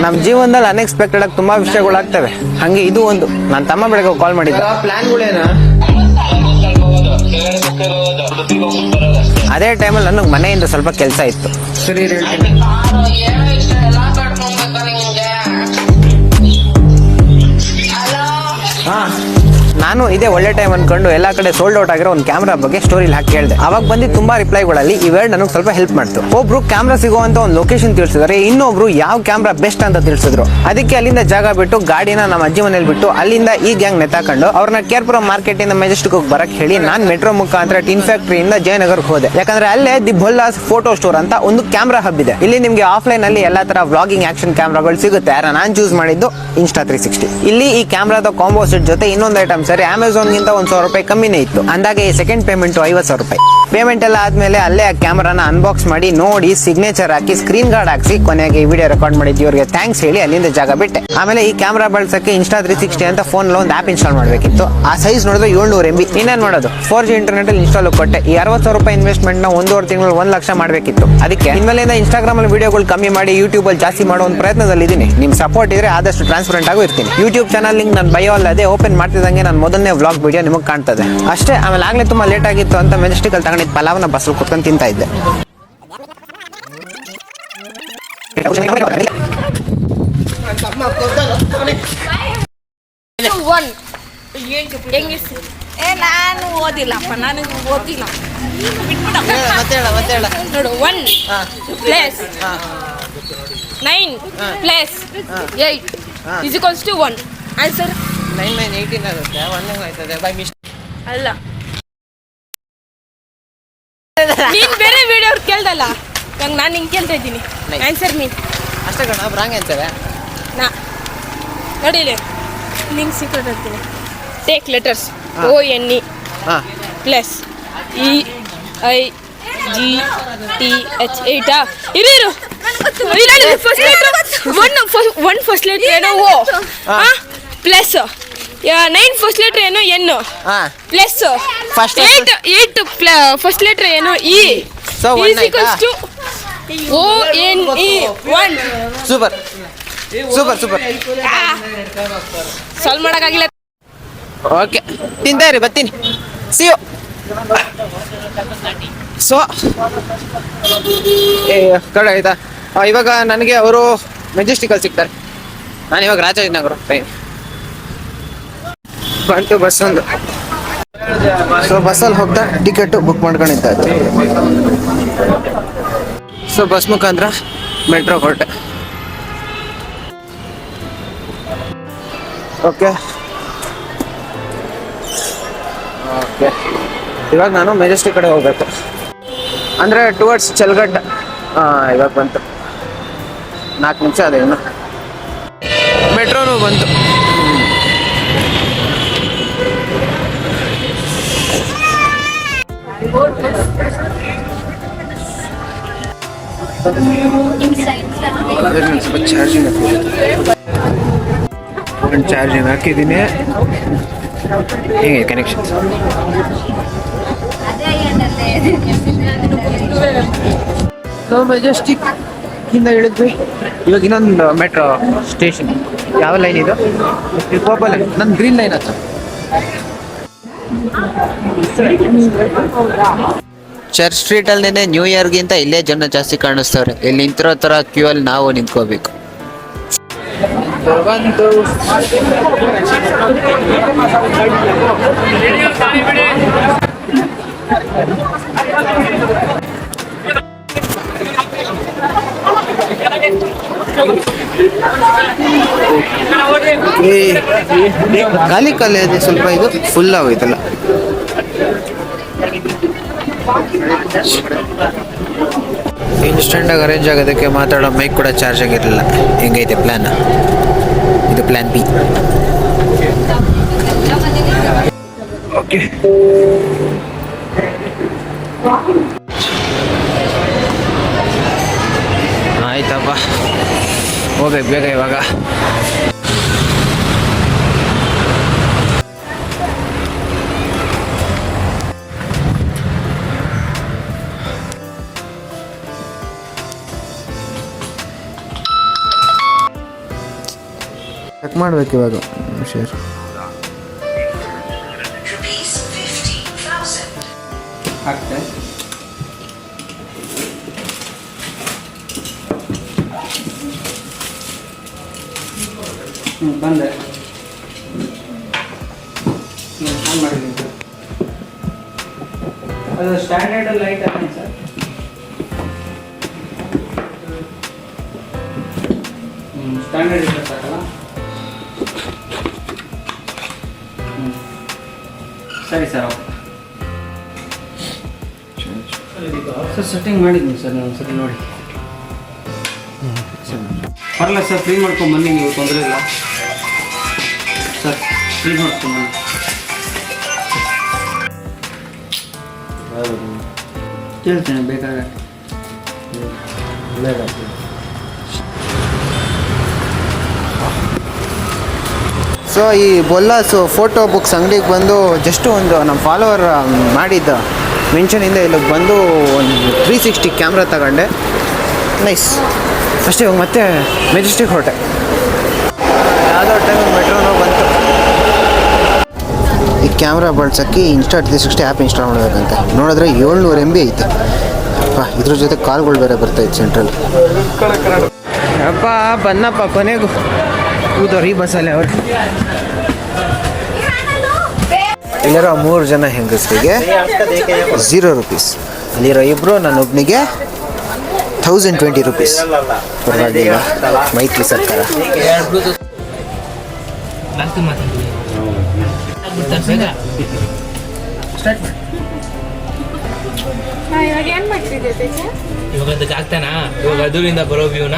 ನಮ್ಮ ಜೀವನದಲ್ಲಿ ಅನ್ಎಕ್ಸ್ಪೆಕ್ಟೆಡ್ ಆಗಿ ತುಂಬಾ ವಿಷಯಗಳಾಗ್ತವೆ. ಹಂಗೆ ಇದು ಒಂದು. ನನ್ನ ತಮ್ಮ ಬೆಳಗ್ಗೆ ಕಾಲ್ ಮಾಡಿದ್ದ. ಪ್ಲಾನ್ಗಳೇನಾ? ಅದೇ ಟೈಮಲ್ಲಿ ನನಗೆ ಮನೆಯಿಂದ ಸ್ವಲ್ಪ ಕೆಲಸ ಇತ್ತು. ಸರಿ ಹೇಳ್ತೀನಿ ಹಾ. ನಾನು ಇದೇ ಒಳ್ಳೆ ಟೈಮ್ ಅನ್ಕೊಂಡು ಎಲ್ಲಾ ಕಡೆ ಸೋಲ್ಡ್ ಔಟ್ ಆಗಿರೋ ಒಂದು ಕ್ಯಾಮ್ರಾ ಬಗ್ಗೆ ಸ್ಟೋರಿಲಿ ಹಾಕಿ ಕೇಳಿದೆ ಅವಾಗ ಬಂದು ತುಂಬಾ ರಿಪ್ಲೈಗಳಲ್ಲಿ ಈ ವರ್ಡ್ ನನಗೆ ಸ್ವಲ್ಪ ಹೆಲ್ಪ್ ಮಾಡ್ತು. ಒಬ್ರು ಕ್ಯಾಮ್ರಾ ಸಿಗುವಂತ ಒಂದು ಲೊಕೇಶನ್ ತಿಳಿಸಿದ್ರೆ, ಇನ್ನೊಬ್ರು ಯಾವ ಕ್ಯಾಮ್ರಾ ಬೆಸ್ಟ್ ಅಂತ ತಿಳಿಸಿದ್ರು. ಅದಕ್ಕೆ ಅಲ್ಲಿಂದ ಜಾಗ ಬಿಟ್ಟು ಗಾಡಿನ ನಮ್ಮ ಅಜ್ಜಿ ಮನೇಲಿ ಬಿಟ್ಟು ಅಲ್ಲಿಂದ ಈ ಗ್ಯಾಂಗ್ ನೆತಾಕೊಂಡು ಅವ್ರನ್ನ ಕೇರ್ಪುರ ಮಾರ್ಕೆಟ್ ಇಂದ ಮೆಜೆಸ್ಟಿಕ್ ಹೋಗಿ ಬರಕ್ ಹೇಳಿ ನಾನ್ ಮೆಟ್ರೋ ಮುಖಾಂತರ ಟಿನ್ ಫ್ಯಾಕ್ಟರಿಯಿಂದ ಜಯನಗರ್ ಹೋದೆ. ಯಾಕಂದ್ರೆ ಅಲ್ಲೇ ದಿ ಭೊಲ್ಲಾಸ್ ಫೋಟೋ ಸ್ಟೋರ್ ಅಂತ ಒಂದು ಕ್ಯಾಮ್ರಾ ಹಬ್ ಇದೆ. ಇಲ್ಲಿ ನಿಮಗೆ ಆಫ್ಲೈನ್ ಅಲ್ಲಿ ಎಲ್ಲಾ ತರ ವ್ಲಾಗಿಂಗ್ ಆಕ್ಷನ್ ಕ್ಯಾಮ್ರಾಗಳು ಸಿಗುತ್ತೆ. ಯಾರ ನಾನು ಚೂಸ್ ಮಾಡಿದ್ದು ಇನ್ಸ್ಟಾ ತ್ರೀ ಸಿಕ್ಸ್ಟಿ ಇಲ್ಲಿ ಈ ಕ್ಯಾಮ್ರಾದ ಕಾಂಬೋ ಸೆಟ್ ಜೊತೆ ಇನ್ನೊಂದು ಐಟಮ್ ಸರಿ ಅಮೆಝಾನ್ ಗಿಂತ ಒಂದ್ ಸಾವಿರ ರೂಪಾಯಿ ಕಮ್ಮಿನೇ ಇತ್ತು. ಅಂದಾಗ ಈ ಸೆಕೆಂಡ್ ಪೇಮೆಂಟ್ ಐವತ್ತು ಸಾವಿರ ರೂಪಾಯಿ. ಪೇಮೆಂಟ್ ಎಲ್ಲ ಆದ್ಮೇಲೆ ಅಲ್ಲೇ ಆ ಕ್ಯಾಮ್ರಾನ ಅನ್ಬಾಕ್ಸ್ ಮಾಡಿ, ನೋಡಿ ಸಿಗ್ನೇಚರ್ ಹಾಕಿ ಸ್ಕ್ರೀನ್ ಗಾರ್ಡ್ ಹಾಕಿ ಕೊನೆಗೆ ಈ ವಿಡಿಯೋ ರೆಕಾರ್ಡ್ ಮಾಡಿದ್ದು ಇವ್ರಿಗೆ ಥ್ಯಾಂಕ್ಸ್ ಹೇಳಿ ಅಲ್ಲಿಂದ ಜಾಗ ಬಿಟ್ಟೆ. ಆಮೇಲೆ ಈ ಕ್ಯಾಮ್ರಾ ಬಳಸಕ್ಕೆ ಇನ್ಸ್ಟಾ ತ್ರೀ ಸಿಕ್ಸ್ಟಿ ಅಂತ ಫೋನ್ ಒಂದು ಆಪ್ ಇನ್ಸ್ಟಾಲ್ ಮಾಡಬೇಕಿತ್ತು. ಆ ಸೈಜ್ ನೋಡಿದ್ರೆ ಏಳ್ನೂರು ಎಂ ಬಿ ಇನ್ನೇನ್ ಮಾಡೋದು? ಫೋರ್ ಜಿ ಇಂಟರ್ನೆಟ್ ಇನ್ಸ್ಟಾಲ್ ಕೊಟ್ಟೆ. ಈ ಅರವತ್ತು ಸಾವಿರ ರೂಪಾಯಿ ಇನ್ವೆಸ್ಟ್ಮೆಂಟ್ನ ಒಂದೂವರೆ ತಿಂಗಳು ಒಂದು ಲಕ್ಷ ಮಾಡಬೇಕಿತ್ತು. ಅದಕ್ಕೆ ಇನ್ಮೇಲಿಂದ ಇನ್ಸ್ಟಾಗ್ರಾಮಲ್ಲಿ ವಿಡಿಯೋಗಳು ಕಮ್ಮಿ ಮಾಡಿ ಯೂಟ್ಯೂಬಲ್ಲಿ ಜಾಸ್ತಿ ಮಾಡೋ ಒಂದು ಪ್ರಯತ್ನದಲ್ಲಿ ಇದೀನಿ ನಿಮ್ ಸಪೋರ್ಟ್ ಇದ್ರೆ ಆದಷ್ಟು ಟ್ರಾನ್ಸ್ಪರೆಂಟ್ ಆಗು ಇರ್ತೀನಿ. ಯೂಟ್ಯೂಬ್ ಚಾನಲ್ ಲಿಂಕ್ ನಾನು ಬಯೋ ಅಲ್ಲದೆ ಓಪನ್ ಮಾಡ್ತಿದ್ದಂಗೆ ನಾನು ಮೊದಲನೇ ವ್ಲಾಗ್ ವಿಡಿಯೋ ನಿಮಗೆ ಕಾಣ್ತದೆ. ಅಷ್ಟೇ ಆಮೇಲೆ ಆಗಲೇ ತುಂಬಾ ಲೇಟ್ ಆಗಿತ್ತು ಅಂತ ಮೆಜೆಸ್ಟಿಕ್ ಅಲ್ಲಿ ತಗೊಂಡಿದ್ದು ಪಲಾವ್ನ ಬಸ್ ಕುತ್ಕೊಂಡು ತಿಂತಾ ಇದ್ದೆ. ಏ ನಾನು ಓದಿಲ್ಲಪ್ಪ ನನಗೆ ಓದಿಲ್ಲ. ನೋಡು one place nine place eight is equals to one answer nine nine eighteen ಆಗುತ್ತೆ ಒಂದೇ ಆಯ್ತದೆ ಬೈ ಮಿಸ್ ಅಲ್ಲ. ನೀನ್ ಬೇರೆ ವಿಡಿಯೋ ಕೇಳ್ದಲ್ಲ? ಇವಾಗ ನಾನು ಹಿಂಗೆ ಕೇಳ್ತಾ ಇದ್ದೀನಿ. Nice. ಆನ್ಸರ್ ಮೀನ್ ಅಷ್ಟೇ ಕಣ ರಾಂಗ್ ಆನ್ಸರ್ ನಾ. ನೋಡಿಲಿ ನಿಂಗೆ ಸೀಕ್ರೆಟ್ ಹೇಳ್ತೀನಿ. ಟೇಕ್ ಲೆಟರ್ಸ್ ಹಾ. ಓ ಎನ್ ಇ ಹಾ. Plus E I G T H ಏಯ್ಟಾ ಇರು ಇರು. First letter one one first letter ಏನೋ ಓ. ಹಾ. ಪ್ಲಸ್ ನೈನ್ ಫಸ್ಟ್ ಲೆಟರ್ ಏನು? ಎನ್ ಹಾ. Plus First eight eight first letter ಏನು? ಇ So, one ಆಯ್ತಾ? O N E one super super super solve ಮಾಡೋಕ್ಕಾಗಿಲ್ಲ. Okay ತಿಂತಾ ಇರಿ ಬರ್ತೀನಿ. ಸಿ ಯು ಸೊ ಕಡೆ ಆಯ್ತಾ? ಆ, ಇವಾಗ ನನಗೆ ಅವರು ಮೆಜೆಸ್ಟಿಕಲ್ ಸಿಗ್ತಾರೆ. ನಾನು ಇವಾಗ ರಾಜಾಜಿನಗರ. ಬಂತು ಬಸ್ ಒಂದು. ಸೊ ಬಸ್ಸಲ್ಲಿ ಹೋಗ್ತಾ ಟಿಕೆಟ್ ಬುಕ್ ಮಾಡ್ಕೊಂಡಿದ್ದೆ ಸೊ ಬಸ್ ಮುಖಾಂತರ ಮೆಟ್ರೋ ಹೊರಟೆ. ಓಕೆ ಓಕೆ ಇವಾಗ ನಾನು ಮೆಜೆಸ್ಟಿಕ್ ಕಡೆ ಹೋಗ್ಬೇಕು. ಅಂದರೆ ಟುವರ್ಡ್ಸ್ ಚಲ್ಗಡ್ಡ ಹಾಂ ಇವಾಗ ಬಂತು. ನಾಲ್ಕು ನಿಮಿಷ ಅದೇ ಇನ್ನು. ಮೆಟ್ರೋನು ಬಂತು. ಸ್ವಲ್ಪ ಚಾರ್ಜಿಂಗ್ ಒಂದು ಚಾರ್ಜಿಂಗ್ ಹಾಕಿದ್ದೀನಿ. ಹೇಗೆ ಕನೆಕ್ಷನ್ ನಾವು ಮೆಜೆಸ್ಟಿಕ್ ಇಂದ ಇಳಿದ್ವಿ ಇವಾಗ ಇನ್ನೊಂದು ಮೆಟ್ರೋ ಸ್ಟೇಷನ್ ಯಾವ ಲೈನ್ ಇದು? ಕೋಪಲ್ ನನ್ನ ಗ್ರೀನ್ ಲೈನ್ ಅದು ಚರ್ಚ್ ಸ್ಟ್ರೀಟ್ ಅಲ್ಲಿ ನ್ಯೂ ಇಯರ್ಗಿಂತ ಇಲ್ಲೇ ಜನ ಜಾಸ್ತಿ ಕಾಣಿಸ್ತವ್ರೆ ಇಲ್ಲಿ ನಿಂತಿರೋ ತರ ಕ್ಯೂ ಅಲ್ಲಿ ನಾವು ನಿಂತ್ಕೋಬೇಕು ಖಾಲಿ ಖಾಲಿ ಇದೆ ಸ್ವಲ್ಪ ಇದು ಫುಲ್ ಆಗೋಯ್ತಲ್ಲ ಇನ್ಸ್ಟೆಂಟ್ ಆಗಿ ಅರೇಂಜ್ ಆಗೋದಕ್ಕೆ ಮಾತಾಡೋ ಮೈಕ್ ಕೂಡ ಚಾರ್ಜ್ ಆಗಿರಲಿಲ್ಲ. ಹೆಂಗೈತೆ ಪ್ಲ್ಯಾನ್ ಇದು ಪ್ಲ್ಯಾನ್ ಬಿ ಓಕೆ ಆಯ್ತಪ್ಪ. ಹೋಗ್ಬೇಕು ಬೇಗ ಇವಾಗ. ಮಾಡ್ಬೇಕು ಇವಾಗ. ಶೇರ್ ಹ್ಞೂ ಬಂದೆ. ಆನ್ ಮಾಡಿದ್ದೀನಿ ಸರ್. ಅದು ಸ್ಟ್ಯಾಂಡರ್ಡ್ ಲೈಟ್ ಅಲ್ಲ ಸರ್? ಸ್ಟ್ಯಾಂಡರ್ಡ್ ಸಾಕಲ್ಲ? ಸರಿ ಸರ್, ಓಕೆ. ಸರ್ ಸೆಟ್ಟಿಂಗ್ ಮಾಡಿದ್ದೀನಿ ಸರ್, ನಾನು ಒಂದ್ಸರಿ ನೋಡಿ. ಪರಲ್ಲ ಸರ್ ಫ್ರೀ ಮಾಡ್ಕೊಂಡು ಬನ್ನಿ ನೀವು ತೊಂದರೆ ಇಲ್ಲ. ಸರ್ ಫ್ರೀ ಮಾಡ್ಕೊಂಡು ಬನ್ನಿ ಕೇಳ್ತೇನೆ ಬೇಕಾಗ ಸೊ ಈ ಬೊಲ್ಲಾಸು ಫೋಟೋ ಬುಕ್ಸ್ ಅಂಗಡಿಗೆ ಬಂದು ಜಸ್ಟ್ ಒಂದು ನಮ್ಮ ಫಾಲೋವರ್ ಮಾಡಿದ್ದ. ಮೆನ್ಷನಿಂದ ಇಲ್ಲಿಗೆ ಬಂದು ಒಂದು ತ್ರೀ ಸಿಕ್ಸ್ಟಿ ಕ್ಯಾಮ್ರಾ ತಗೊಂಡೆ. ನೈಸ್ ಅಷ್ಟೇ, ಇವಾಗ ಮತ್ತೆ ಮೆಜೆಸ್ಟಿಕ್ ಹೊರಟೆ. ಯಾವುದೋ ಟೈಮ್ ಮೆಟ್ರೋನೋ ಬಂತು. ಈ camera ಬಳಸೋಕ್ಕೆ Insta three sixty app install ಮಾಡಬೇಕಂತೆ. ನೋಡಿದ್ರೆ ಏಳ್ನೂರು ಎಂ ಬಿ ಐತೆ. ಅಪ್ಪ, ಇದ್ರ ಜೊತೆ ಕಾಲ್ಗಳು ಬೇರೆ ಬರ್ತಾಯಿತ್ತು ಸೆಂಟ್ರಲ್ ಅಪ್ಪ, ಬನ್ನಪ್ಪ, ಕೊನೆಗೂ. ಕೂತವ್ರು ರೀ ಬಸ್ಸಲ್ಲಿ ಅವ್ರು ಇಲ್ಲಿರೋ ಮೂರು ಜನ ಹೆಂಗಸರಿಗೆ ಝೀರೋ ರುಪೀಸ್ ಅಲ್ಲಿರೋ ಇಬ್ಬರು ನನ್ನೊಬ್ಬನಿಗೆ ಥೌಸಂಡ್ ಟ್ವೆಂಟಿ ರುಪೀಸ್ ಪರವಾಗಿಲ್ಲ ಮೈತ್ರಿ ಸರ್ಕಾರ. ಇವಾಗ ಅದಕ್ಕೆ ಆಗ್ತಾನ ಇವಾಗ ಅದರಿಂದ ಬರೋ ವ್ಯೂನ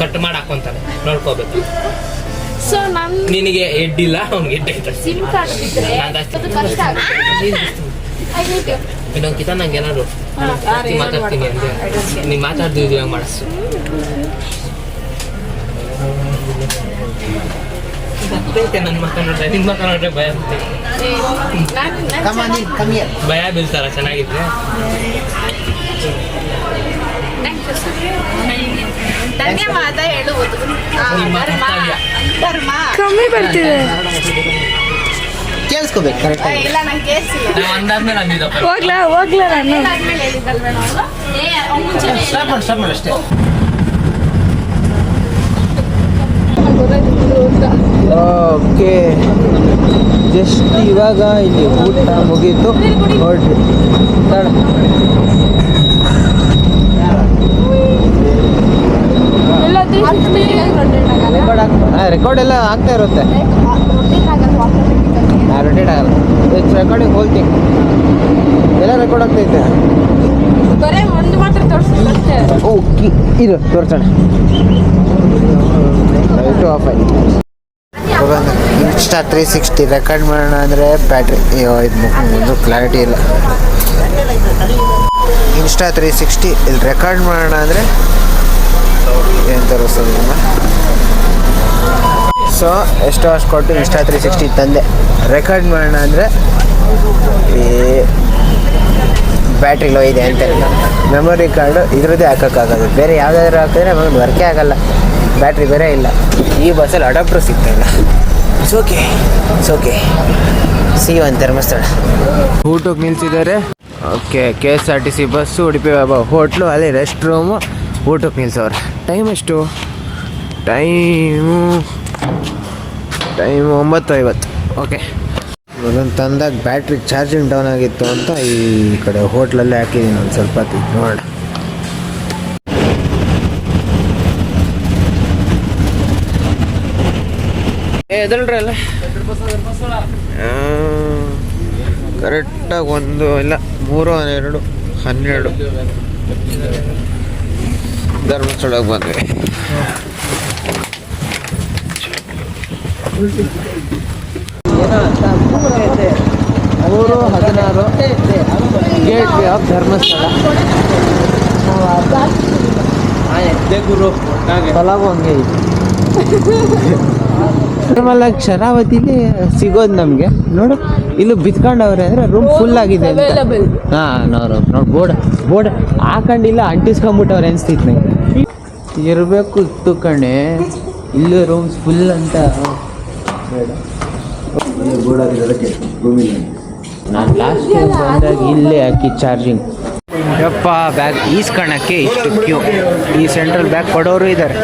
ಕಟ್ ಮಾಡಿ ಹಾಕೊಂತಾನೆ ನೋಡ್ಕೋಬೇಕು. ಸೊ ನನ್ ನಿನಗೆ ಹೆಡ್ ಇಲ್ಲ ಅವ್ನಿಗೆ ಹೆಡ್ ಐತೆ ಸಿಮ್ ಕಾರ್ಡ್ ಬಿದ್ರೆ ನಾನ್ ಜಾಸ್ತಿ ಅದು ಕಷ್ಟ ಆಗುತ್ತೆ. ಇನ್ನೊಂದು ಕಿತ ನಂಗೆ ಏನಾದ್ರು ಮಾತಾಡ್ತೀನಿ ಅಂದ್ರೆ ನೀನು ಮಾತಾಡ್ತಿದ್ವಿ ಇವಾಗ ಮಾಡಿಸು ಗೊತ್ತೈತೆ ನನ್ನ ಮಾತಾಡೋದ್ರೆ ನಿನ್ನ ಮಾತಾಡೋದ್ರೆ ಭಯ ಆಗ್ತೈತೆ. ಭಯ ಬೀಳ್ತಾರ ಚೆನ್ನಾಗಿದ್ರೆ? ಧನ್ಯವಾದ ಹೇಳುವುದು. ಧರ್ಮ ಕಮ್ಮಿ ಬರ್ತಿದೆ. ಕೇಳಿಸ್ಕೋಬೇಕು ಕರೆಕ್ಟ್ ಇಲ್ಲ ನಂಗೆ ಕೇಳಿಸಿಲ್ಲ ಒಂದಾದ್ಮೇಲೆ ಹೋಗ್ಲಾ ಹೋಗ್ಲಾ ನಾನು. ಆದ್ಮೇಲೆ ಹೇಳಿದ್ದಲ್ವೇ ನಾವು? ಏ ಅವ್ನ್ ಮುಂಚೆನೇ ಸ್ಟಾಪ್ ಮಾಡಿ ಸ್ಟಾಪ್ ಮಾಡಿ ಅಷ್ಟೇ. ಓಕೆ. ಜಸ್ಟ್ ಇವಾಗ ಇಲ್ಲಿ ಊಟ ಮುಗೀತು. ಹೊರಟ್ರಿ ಎಲ್ಲ ರೆಕಾರ್ಡ್ ಎಲ್ಲ ಆಗ್ತಾ ಇರುತ್ತೆ. ರೊಟೇಟ್ ಆಗಲ್ಲ. ರೆಕಾರ್ಡಿಂಗ್ ಹೋಲ್ತೀನಿ ಎಲ್ಲ ರೆಕಾರ್ಡ್ ಆಗ್ತೈತೆ ಬರೇ ಒಂದು ಮಾತ್ರ ಓಕೆ ಇದು ತೋರ್ಸೋಣ. ಲೈಟು ಆಫ್ ಆಯ್ತು ಇನ್ಸ್ಟಾ ತ್ರೀ ಸಿಕ್ಸ್ಟಿ ರೆಕಾರ್ಡ್ ಮಾಡೋಣ ಅಂದರೆ ಬ್ಯಾಟ್ರಿ ಇದು ಒಂದು ಕ್ಲಾರಿಟಿ ಇಲ್ಲ. ಇನ್ಸ್ಟಾ ತ್ರೀ ಸಿಕ್ಸ್ಟಿ ಇಲ್ಲಿ ರೆಕಾರ್ಡ್ ಮಾಡೋಣ ಅಂದರೆ ನಮ್ಮ ಸೊ ಎಷ್ಟೋ ಅಷ್ಟು ಕೊಟ್ಟು ಇನ್ಸ್ಟಾ ತ್ರೀ ಸಿಕ್ಸ್ಟಿ ತಂದೆ. ರೆಕಾರ್ಡ್ ಮಾಡೋಣ ಅಂದರೆ ಈ ಬ್ಯಾಟ್ರಿ ಲೋ ಇದೆ ಅಂತ. ಮೆಮೊರಿ ಕಾರ್ಡು ಇದ್ರದ್ದೇ ಹಾಕೋಕ್ಕಾಗೋದು. ಬೇರೆ ಯಾವುದಾದ್ರೂ ಹಾಕಿದ್ರೆ ನಮಗೆ ವರ್ಕೇ ಆಗಲ್ಲ. ಬ್ಯಾಟ್ರಿ ಬೇರೆ ಇಲ್ಲ. ಈ ಬಸ್ಸಲ್ಲಿ ಅಡಾಪ್ಟ್ರು ಸಿಗ್ತಾಯಿಲ್ಲ it's okay it's okay C one Dharmasthala ಊಟಕ್ಕೆ ನಿಲ್ಸಿದ್ದಾರೆ. Okay K S R T C bus Udupi Baba hotel ಅಲ್ಲಿ ರೆಸ್ಟ್ ರೂಮು ಊಟಕ್ಕೆ ನಿಲ್ಸವ್ರೆ ಟೈಮ್ ಎಷ್ಟು? ಟೈಮು ಟೈಮ್ ಒಂಬತ್ತು ಐವತ್ತು ಓಕೆ ಅದನ್ನು ತಂದಾಗ ಬ್ಯಾಟ್ರಿ ಚಾರ್ಜಿಂಗ್ ಡೌನ್ ಆಗಿತ್ತು ಅಂತ ಈ ಕಡೆ ಹೋಟ್ಲಲ್ಲೇ ಹಾಕಿದ್ದೀನಿ ಒಂದು ಸ್ವಲ್ಪ ನೋಡೋಣ ಎದಲ್ರಿ ಅಲ್ಲ ಕರೆಕ್ಟಾಗಿ ಒಂದು ಇಲ್ಲ ಮೂರು ಹನ್ನೆರಡು ಹನ್ನೆರಡು. ಧರ್ಮಸ್ಥಳಕ್ಕೆ ಬಂದ್ವಿ. ಮೂರು ಹದಿನಾರು ಗೇಟ್ ವೇ ಆಫ್ ಧರ್ಮಸ್ಥಳ. ಗುರು ಕೊಲಾಗು ಹಂಗೆ ಆಮೇಲೆ ಶರಾವತಿಲಿ ಸಿಗೋದು ನಮಗೆ. ನೋಡು ಇಲ್ಲಿ ಬಿತ್ಕೊಂಡವ್ರೆ ಅಂದ್ರೆ ರೂಮ್ ಫುಲ್ ಆಗಿದೆ ಹಾಂ ನೋಡು ನೋಡಿ ಬೋರ್ಡ್ ಬೋರ್ಡ್ ಹಾಕೊಂಡಿಲ್ಲ ಅಂಟಿಸ್ಕೊಂಬಿಟ್ಟವ್ರೆ ಅನ್ಸ್ತಿತ್ತು ನಂಗೆ. ಇರಬೇಕು ಇತ್ತು ಕಣೆ. ಇಲ್ಲೇ ರೂಮ್ಸ್ ಫುಲ್ ಅಂತ. ಬೇಡ. ನಾನು ಲಾಸ್ಟ್ ಟೈಮ್ ಬಂದಾಗ ಇಲ್ಲೇ ಹಾಕಿ ಚಾರ್ಜಿಂಗ್ ಯಪ್ಪ ಬ್ಯಾಗ್ ಈಸ್ಕೊಳಕ್ಕೆ ಇಷ್ಟು ಕ್ಯೂ ಈ ಸೆಂಟ್ರಲ್ ಬ್ಯಾಗ್ ಕೊಡೋರು ಇದ್ದಾರೆ